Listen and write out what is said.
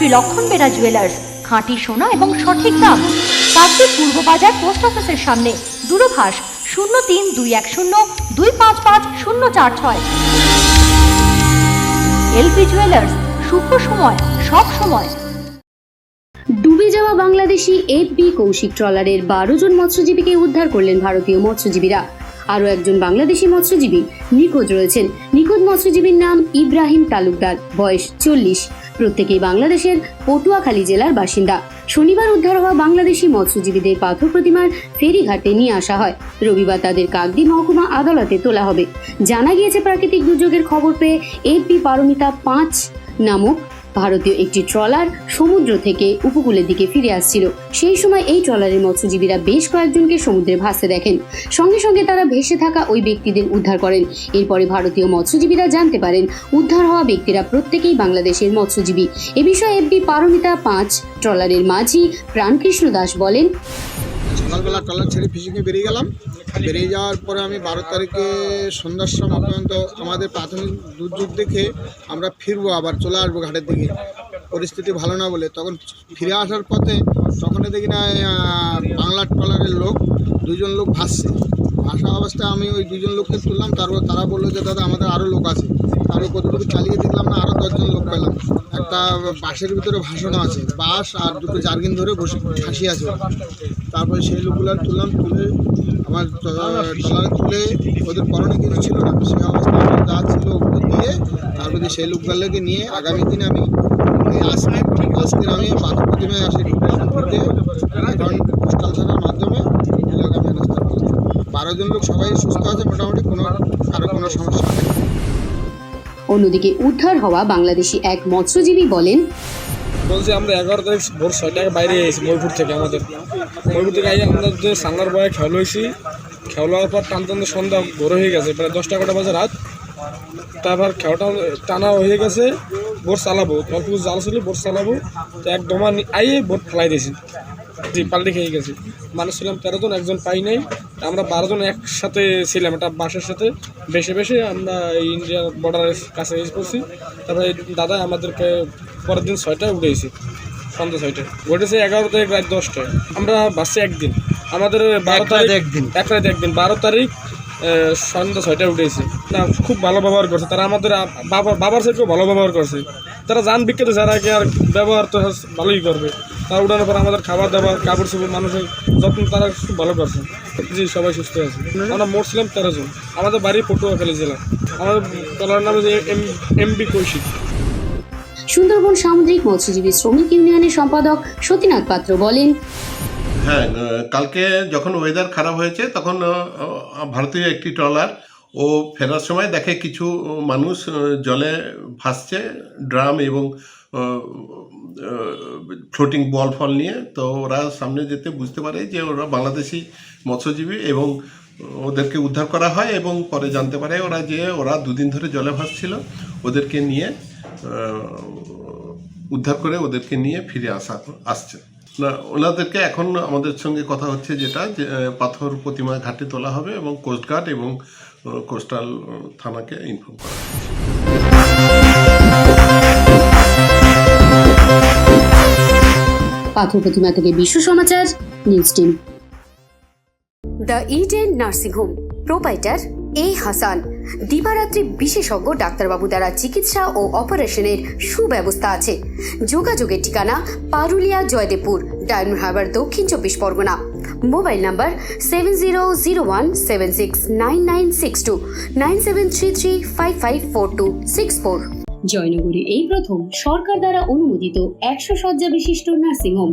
শ্রী লক্ষণ বেরা জুয়েলার্স খাঁটি সোনা এবং সঠিক দাম। কার্তিক পূর্ব বাজার পোস্ট অফিসের সামনে, দূরভাষ শূন্য তিন দুই এক শূন্য দুই পাঁচ পাঁচ শূন্য চার ছয়। এলপি জুয়েলার্স শুভ সময়, সব সময়। ডুবে যাওয়া বাংলাদেশি এফ বি কৌশিক ট্রলারের বারো জন মৎস্যজীবীকে উদ্ধার করলেন ভারতীয় মৎস্যজীবীরা। আরও একজন বাংলাদেশি মৎস্যজীবী নিখোঁজ রয়েছেন। নিখোঁজ মৎস্যজীবীর নাম ইব্রাহিম তালুকদার, বয়স চল্লিশ। প্রত্যেকেই বাংলাদেশের পটুয়াখালী জেলার বাসিন্দা। শনিবার উদ্ধার হওয়া বাংলাদেশি মৎস্যজীবীদের পাথর প্রতিমার ফেরিঘাটে নিয়ে আসা হয়। রবিবার তাদের কাকদি মহকুমা আদালতে তোলা হবে। জানা গিয়েছে প্রাকৃতিক দুর্যোগের খবর পেয়ে এফ বি পারমিতা পাঁচ নামক ভারতীয় একটি ট্রলার সমুদ্র থেকে উপকূলের দিকে ফিরে আসছিল। সেই সময় এই ট্রলারের মৎস্যজীবীরা বেশ কয়েকজনকে সমুদ্রে ভাসতে দেখেন। সঙ্গে সঙ্গে তারা ভেসে থাকা ওই ব্যক্তিদের উদ্ধার করেন। এরপরে ভারতীয় মৎস্যজীবীরা জানতে পারেন, উদ্ধার হওয়া ব্যক্তিরা প্রত্যেকেই বাংলাদেশের মৎস্যজীবী। এ বিষয়ে এফবি পারমিতা পাঁচ, ট্রলারের মাঝি প্রাণকৃষ্ণ দাস বলেন, সকালবেলা ট্রলার ছেড়ে ফিশিংয়ে বেরিয়ে গেলাম। বেরিয়ে যাওয়ার পরে আমি বারো তারিখে সন্ধ্যার সময় পর্যন্ত আমাদের প্রাথমিক দুর্যোগ দেখে আমরা ফিরবো, আবার চলে আসব ঘাটের দিকে। পরিস্থিতি ভালো না বলে। তখন ফিরে আসার পথে তখনই দেখি না বাংলার বাংলা ট্রলারের লোক, দুজন লোক ভাসছে। ভাসা অবস্থায় আমি ওই দুজন লোককে তুললাম, তারপর তারা বলল যে, দাদা, আমাদের আরও লোক আছে। তারপর কতটুকু চালিয়ে দেখলাম না আরও দশজন লোক পেলাম। একটা বাঁশের ভিতরে ভাসানো আছে, বাঁশ আর দুটো জার্গিন ধরে বসে ফাঁসি আছে তারপরে সেই লোকগুলো তুললাম, তুলে আমার ট্রলারে তুলে ওদের পরনে কিছু ছিল না সেই অবস্থায় যা ছিল ওগুলো দিয়ে তারপরে সেই লোকগুলোকে নিয়ে আগামী দিনে আমি আজকে আজকে আমি পাথর প্রতিমায় আসি এখন পোস্টাল থানার মাধ্যমে বারো জন লোক সবাই সুস্থ আছে মোটামুটি কোনো কারও কোনো সমস্যা নেই। অন্যদিকে উদ্ধার হওয়া বাংলাদেশি এক মৎস্যজীবী বলেন বলছি আমরা এগারো তারিখ ভোর ছয়টায় বাইরে গেছি ময়পুর থেকে আমাদের। ময়পুর থেকে আই আমাদের যে সাঙ্গার বয়ে খেয়াল হয়েছি খেয়াল হওয়ার পর টানতে টানতে সন্ধ্যা ভোর হয়ে গেছে প্রায় দশটা এগারোটা বাজে রাত। তারপর খেয়ালটা টানা হয়ে গেছে বোট চালাবো অল্প জাল ছিল বোট চালাবো তো এক ডোমা আইয়ে বোট ফেলাই দিয়েছি। জি পাল্টি খেয়ে গেছি। মানুষ ছিলাম তেরো জন একজন পাই নাই। আমরা বারো জন একসাথে ছিলাম একটা বাসের সাথে। বেশি বেশি আমরা এই ইন্ডিয়া বর্ডারের কাছে এসে করছি। তারপরে দাদা আমাদেরকে পরের দিন ছয়টায় উঠেছি সন্ধ্যা ছয়টায়। উঠেছে এগারো তারিখ রাত দশটায়। আমরা বাসে একদিন। আমাদের বারো তারিখ একদিন। এক রাত একদিন। বারো তারিখ সন্ধ্যা ছয়টায় উঠেছে। না খুব ভালো ব্যবহার করছে। তারা আমাদের বাবা, বাবার সাথেও ভালো ব্যবহার করছে। তারা যান বিখ্যাত যারা কি আর ব্যবহার তো ভালোই করবে। তারা উঠানোর পর আমাদের খাবার দাবার, কাপড় চোপড় মানুষের যত্ন তারা খুব ভালো করছে। জি, সবাই সুস্থ আছে। আমরা মোট ছিলাম তেরো জন। আমাদের বাড়ি পটুয়াখালী জেলা। আমাদের টলার নাম হচ্ছে M M B Kaushik. Sundarban সামুদ্রিক মৎস্যজীবী শ্রমিক ইউনিয়নের সম্পাদক সতীনাথ পাত্র বলেন হ্যাঁ কালকে যখন ওয়েদার খারাপ হয়েছে, তখন ভারতীয় একটি ট্রলার ও ফেরার সময় দেখে কিছু মানুষ জলে ভাসছে, ড্রাম এবং ফ্লোটিং বল ফল নিয়ে। তো ওরা সামনে যেতে বুঝতে পারে যে ওরা বাংলাদেশি মৎস্যজীবী এবং ওদেরকে উদ্ধার করা হয় এবং পরে জানতে পারে ওরা যে ওরা দুদিন ধরে জলে ভাসছিল, ওদেরকে নিয়ে উদ্ধার করে ওদেরকে নিয়ে ফিরে আসা, আসছে। ওনাদেরকে এখন আমাদের সঙ্গে কথা হচ্ছে যেটা যে পাথর প্রতিমা ঘাটে তোলা হবে এবং কোস্টগার্ড এবং কোস্টাল থানাকে ইনফর্ম করা পাথর প্রতিমা থেকে Biswa Samachar news team. The Eden nursing home proprietor A Hasan. দিবারাত্রি বিশেষজ্ঞ ডাক্তারবাবু দ্বারা চিকিৎসা ও অপারেশনের সুব্যবস্থা আছে। যোগাযোগের ঠিকানা Parulia Joydebpur, Diamond Harbour, Dakshin Chabbish Pargana. Mobile number seven zero zero one seven six nine nine six two, nine seven three three five five four two six four. জয়নগরে এই প্রথম সরকার দ্বারা অনুমোদিত একশো শয্যা বিশিষ্ট nursing home